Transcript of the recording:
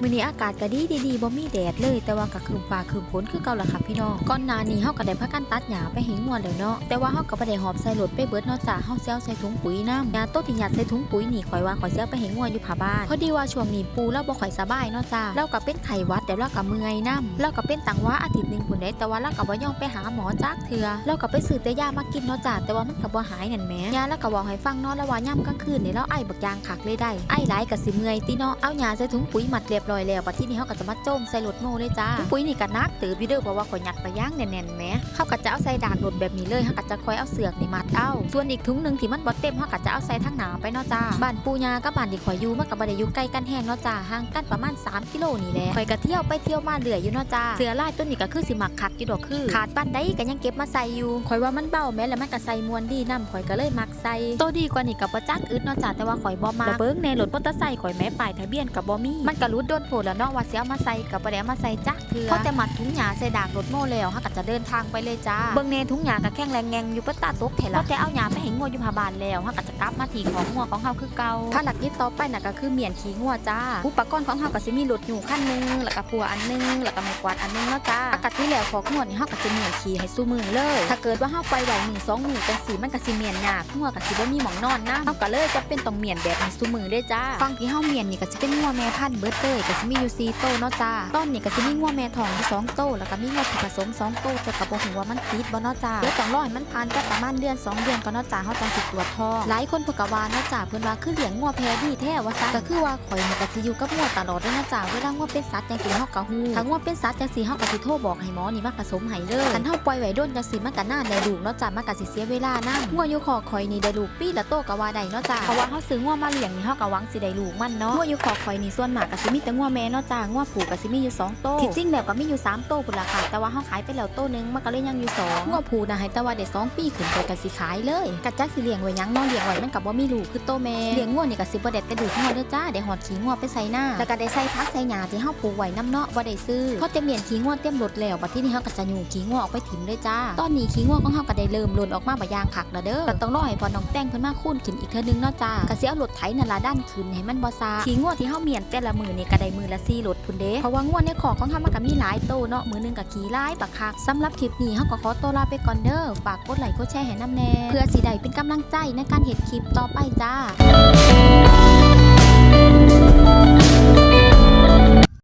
มื้อนี้อากาศก็ดีดีๆบ่มีแดดเลยแต่ว่าก็ครึมฟ้าครึมฝนคือเก่าล่ะค่ะพี่น้องก่อนหน้านี้เฮาก็ได้พากันตัดหญ้าไปให้งัวแล้วเนาะแต่ว่าเฮาก็บ่ได้หอบใส่รถไปเบิดเนาะจ้ะเฮาสิเอาใส่ถุงปุ๋ยน้ำหญ้าโตที่หยัดใส่ถุงปุ๋ยนี่ข่อยว่าข่อยสิเอาไปให้งัวอยู่ผาบ้านพอดีว่าช่วงนี้ปูเราบ่ค่อยสบายเนาะจ้ะเราก็เป็นไข้หวัดแต่เราก็เมื่อยนํเราก็เป็นตังว่าอาทิตย์นึงพุ่นเด้แต่ว่าเราก็บ่ยอมไปหาหมอจักเทื่อเราก็ไปซื้อแต่ยามากินเนาะจ้ะแต่ว่ามันก็บ่หายนั่นแหมยาแล้วก็บอกให้ฟังเนาะแล้วว่ายามกลางคืนนี่เราไอบักยางคักเลยได้ไอหลายก็สิเมื่อยติเนาะเอายาใส่ถุงปุ๋ยมัดเรียบร้อยแล้วบัดที่นี้เฮาก็จะมาโจมใส่รถโม่เลยจ้าปุ๋ยนี่ก็นักตือพี่เดอเพราะว่าข่อยยัดไปย่างแน่นๆแหมเฮาก็จะเอาใส่ดางรถแบบนี้เลยเฮาก็จะคอยเอาเสือกนี่มัดเอาส่วนอีกถุงหนึ่งที่มันบ่เต็มเฮาก็จะเอาใส่ทางหนาไปเนาะจ้าบ้านปูยากับบ้านที่ข่อยอยู่มันก็บ่ได้อยู่ใกล้กันแฮงเนาะจ้าห่างกันประมาณ 3 กิโลนี่แหละข่อยก็เที่ยวไปเที่ยวมาเรื่อยอยู่เนาะจ้าเสือลายตัวนี้ก็คือสิมักคักอยู่ดอกคือ ขาดปานใดก็ยังเก็บมาใส่อยู่ข่อยว่ามันเบาแม้แล้วมันก็ใส่มวนดีนํข่อยก็เลยมักใส่โตวดีกว่านี่ก็บ่จักอึดเนาะจ้าแต่ว่าข่อยบ่มักแล้วเบิ่งในรถมอเตอร์ไซค์ข่อยแม้ป้ายทะเบียนก็บ่มีมันก็รุดโดนโผล่แล้วเนาะว่าสิเอามาใส่ก็บ่ได้เอามาใส่จักเทื่อพอแต่มัดถุงหญ้าใส่ดากรถโม่แล้วเฮาก็จะเดินทางไปเลยจ้าเบิ่งในถุงหญ้าก็แข็งแรงแงงอยู่ปะตาตกแถละพอแต่เอาหญ้าไปให้งัวอยู่พาบานแล้วเฮาก็จะกลับมาที่ของงัวของเฮาคือเก่าภารกิจต่อไปน่ะก็คือเมียนขี้งัวจ้าอุปกรณ์ของเฮาก็สิมีรถอยู่คันหนึงแล้วก็พัวอันหนึงแล้วก็ไม้กวาดอันหนึงเนาะจ้าปกติแล้วของงัวนี่เฮาก็จะเมียนขี้ให้ซุมือเลย ถ้าเกิดว่าเฮาไปไหวหนึ่งสองมือจังสีมันก็สิเมียนยากงัวก็สิบ่มีหมองนอนนะเฮาก็เลยจะเป็นต้องเมียนแบบนี้ซุมือได้จ้าฟังที่เฮาเมียนนี่ก็สิเป็นงัวแม่พันธุ์เบิดเลยก็สิมีอยู่4โตเนาะจ้าตอนนี้ก็สิมีงัวแม่ทองอยู่2โตแล้วก็มีงัวที่ผสม2โตวแต่ก็บ่ฮู้ว่ามันติดบ่เนาะจ้าเดี๋ยวต้องรอให้มันผ่านไปประมาณเดือนสองเดือนก็เนาะจ้าเฮาต้องสิตรวจทองหลายคนเพิ่นก็ว่าเนาะจ้าเพิ่นว่าคือเลี้ยงงัวแพ้ดีแท้ว่าซั่นก็คือว่าข่อยนี่ก็สิอยู่กับงัวตลอดเลยเนาะจ้าเวลางัวเป็นสัตว์จังซี่เฮาก็ฮู้ถ้างัวเป็นสัตว์จังซี่เฮาก็สิโทรบอกให้หมอนี่มาผสมให้เลยคันเฮาปล่อยไว้โดนจังซี่มันก็น่าได้ลูกเนาะจ้ามันก็สิเสียเวลานำงัวอยู่คอข่อยนี่ได้ลูกปีละโตก็ว่าได้เนาะจ้าเพราะว่าเฮาซื้องัวมาเลี้ยงนี่เฮาก็หวังสิได้ลูกมันเนาะงัวอยู่คอข่อยนี่ส่วนมากก็สิมีแต่งัวแม่เนาะจ้างัวผูก็สิมีอยู่สองโตที่จริงแล้วก็มีอยู่สามโตพุ่นล่ะค่ะ แต่ว่าเฮาขายไปแล้วโตนึงมันก็เลยยังอยู่สองงัวผูน่ะให้แต่ว่าได้สองปีขึ้นไปก็สิขายเลยกะจักสิเลี้ยงไว้หยังเนาะเลี้ยงไว้มันก็บ่มีลูกคือโตแม่เลี้ยงงัวนี่ก็สิบ่ได้กระดูกงัวเด้อจ้าได้หอดขี้งัวไปใส่หน้าแล้วก็ได้ใส่พักใส่หญ้าที่เฮาปลูกไว้นํเนาะบ่ได้ซื้อพอเต็มเมียนขี้งัวเต็มรถแล้วบัดทีนี้เฮาก็จะอยู่ขี้งัวออกไปถิ่มเลยจ้า ตอนนี้ขี้งัวของเฮาก็ได้เริ่มหล่นออกมาบ่ยางคักแล้วเด้อก็ต้องรอให้พอน้องแต่งเพิ่นมาคูนขึ้นอีกเทื่อนึงเนาะจ้าก็สิเอารถไถนั่นล่ะด้านขึ้นให้มันบ่ซาขี้งัวที่เฮาเมียนแต่ละมื้อนี่ก็ได้มื้อละ4รถพุ่นเด้เพราะว่างัวในขอกของเฮามันก็มีหลายโตเนาะมือหนึงก็ขี่หลายบักคักสำหรับคลิปนี้เฮาก็ขอตัวลาไปก่อนเด้อฝากกดไลค์กดแชร์ให้นำแน่เพื่อสิได้เป็นกำลังใจในการเฮ็ดคลิปต่อไปจ้า